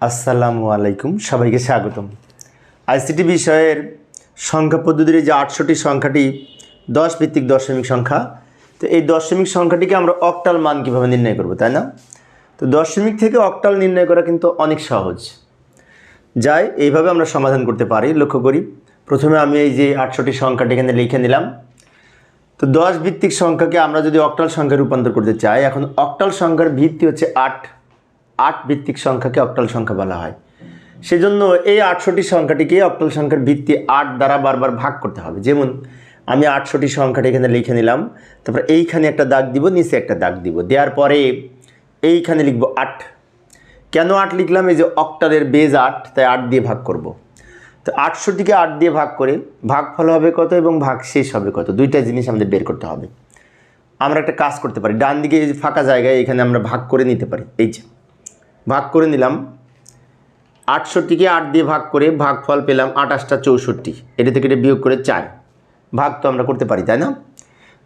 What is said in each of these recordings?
আসসালামু আলাইকুম, সবাইকে স্বাগতম। আইসিটি বিষয়ের সংখ্যা পদ্ধতির যে আটশোটি সংখ্যাটি, দশ ভিত্তিক দশমিক সংখ্যা, তো এই দশমিক সংখ্যাটিকে আমরা অক্টাল মান কীভাবে নির্ণয় করব, তাই না? তো দশমিক থেকে অক্টাল নির্ণয় করা কিন্তু অনেক সহজ। যাই, এইভাবে আমরা সমাধান করতে পারি, লক্ষ্য করি। প্রথমে আমি এই যে আটশোটি সংখ্যাটি এখানে লিখে নিলাম। তো দশ ভিত্তিক সংখ্যাকে আমরা যদি অক্টাল সংখ্যায় রূপান্তর করতে চাই, এখন অক্টাল সংখ্যার ভিত্তি হচ্ছে আট। আট ভিত্তিক সংখ্যাকে অক্টাল সংখ্যা বলা হয়। সেজন্য এই আটশোটি সংখ্যাটিকে অক্টাল সংখ্যার ভিত্তি আট দ্বারা বারবার ভাগ করতে হবে। যেমন, আমি আটশোটি সংখ্যাটি এখানে লিখে নিলাম, তারপর এইখানে একটা দাগ দিব, নিচে একটা দাগ দিব। দেওয়ার পরে এইখানে লিখব আট। কেন আট লিখলাম? এই যে অক্টালের বেজ আট, তাই আট দিয়ে ভাগ করব। তো আটশোটিকে আট দিয়ে ভাগ করে ভাগফল হবে কত এবং ভাগ শেষ হবে কত? দুইটা জিনিস আমাদের বের করতে হবে। আমরা একটা কাজ করতে পারি। ডান দিকে ফাঁকা জায়গায় এখানে আমরা ভাগ করে নিতে পারি। এই যে। ভাগ করে নিলাম। আটষট্টিকে আট দিয়ে ভাগ করে ভাগফল পেলাম আঠাশটা চৌষট্টি। এটা থেকে এটা বিয়োগ করে চার। ভাগ তো আমরা করতে পারি, তাই না?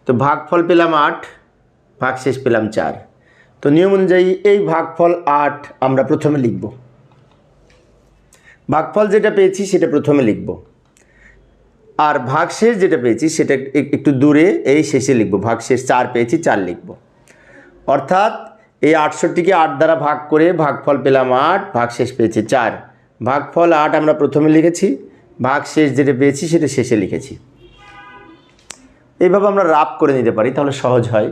তো ভাগফল পেলাম আট ভাগ শেষ পেলাম চার। তো নিয়ম অনুযায়ী এই ভাগফল আট আমরা প্রথমে লিখব। ভাগফল যেটা পেয়েছি সেটা প্রথমে লিখব। আর ভাগশেষ যেটা পেয়েছি সেটা এক- একটু দূরে এই শেষে লিখব। ভাগশেষ চার পেয়েছি, চার লিখব। অর্থাৎ এই আটষট্টিকে আট দ্বারা ভাগ করে ভাগফল পেলাম আট ভাগ শেষ পেয়েছে চার। ভাগফল আট আমরা প্রথমে লিখেছি ভাগ শেষ যেটা পেয়েছি সেটা শেষে লিখেছি। এইভাবে আমরা রাপ করে নিতে পারি, তাহলে সহজ হয়।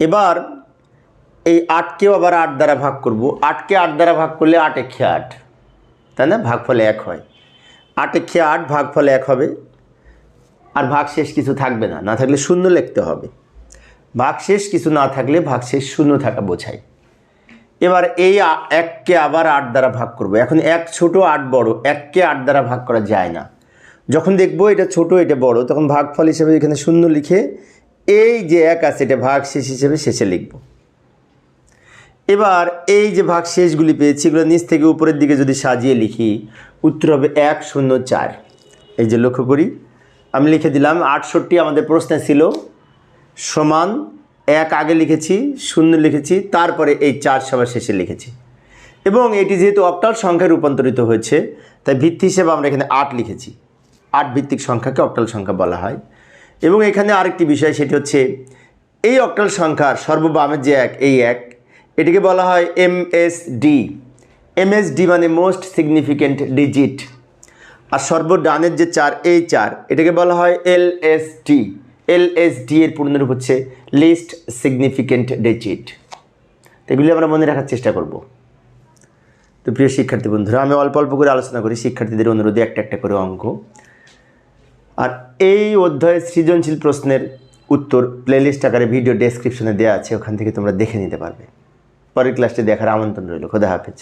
এবার এই আটকেও আবার আট দ্বারা ভাগ করব। আটকে আট দ্বারা ভাগ করলে আট একে আট, তাই না? ভাগফলে এক হয়। আট একে আট, ভাগফলে এক হবে। আর ভাগ শেষ কিছু থাকবে না না থাকলে শূন্য লিখতে হবে। ভাগশেষ কিছু না থাকলে ভাগশেষ শূন্য থাকা বোঝায়। এবার এই এককে আবার আট দ্বারা ভাগ করব। এখন এক ছোট, আট বড়। এককে আট দ্বারা ভাগ করা যায় না। যখন দেখব এটা ছোট, এটা বড়, তখন ভাগফল হিসেবে এখানে শূন্য লিখে এই যে এক আছে, এটা ভাগ শেষ হিসেবে শেষে লিখব। এবার এই যে ভাগ শেষগুলি পেয়েছি, এগুলো নিচ থেকে উপরের দিকে যদি সাজিয়ে লিখি, উত্তর হবে এক শূন্য চার। এই যে লক্ষ্য করি, আমি লিখে দিলাম, আটষট্টি আমাদের প্রশ্নে ছিল সমান এক আগে লিখেছি, শূন্য লিখেছি, তারপরে এই চার সবার শেষে লিখেছি। এবং এটি যেহেতু অক্টাল সংখ্যায় রূপান্তরিত হয়েছে, তাই ভিত্তি হিসেবে আমরা এখানে আট লিখেছি। আট ভিত্তিক সংখ্যাকে অক্টাল সংখ্যা বলা হয়। এবং এখানে আরেকটি বিষয়, সেটি হচ্ছে এই অক্টাল সংখ্যার সর্ববামের যে এক, এই এক, এটিকে বলা হয় M S D. M D মানে মোস্ট সিগনিফিক্যান্ট ডিজিট। আর সর্বডানের যে চার, এই চার, এটাকে বলা হয় L S D. L S D এর পূর্ণরূপ হচ্ছে লিস্ট সিগনিফিক্যান্ট ডিজিট এগুলি আমরা মনে রাখার চেষ্টা করব। তো প্রিয় শিক্ষার্থী বন্ধুরা, আমি অল্প অল্প করে আলোচনা করি শিক্ষার্থীদের অনুরোধে একটা একটা করে অঙ্ক। আর এই অধ্যায়ের সৃজনশীল প্রশ্নের উত্তর প্লেলিস্ট আকারে ভিডিও ডেসক্রিপশনে দেওয়া আছে, ওখান থেকে তোমরা দেখে নিতে পারবে। পরের ক্লাসটি দেখার আমন্ত্রণ রইল। খোদা হাফেজ।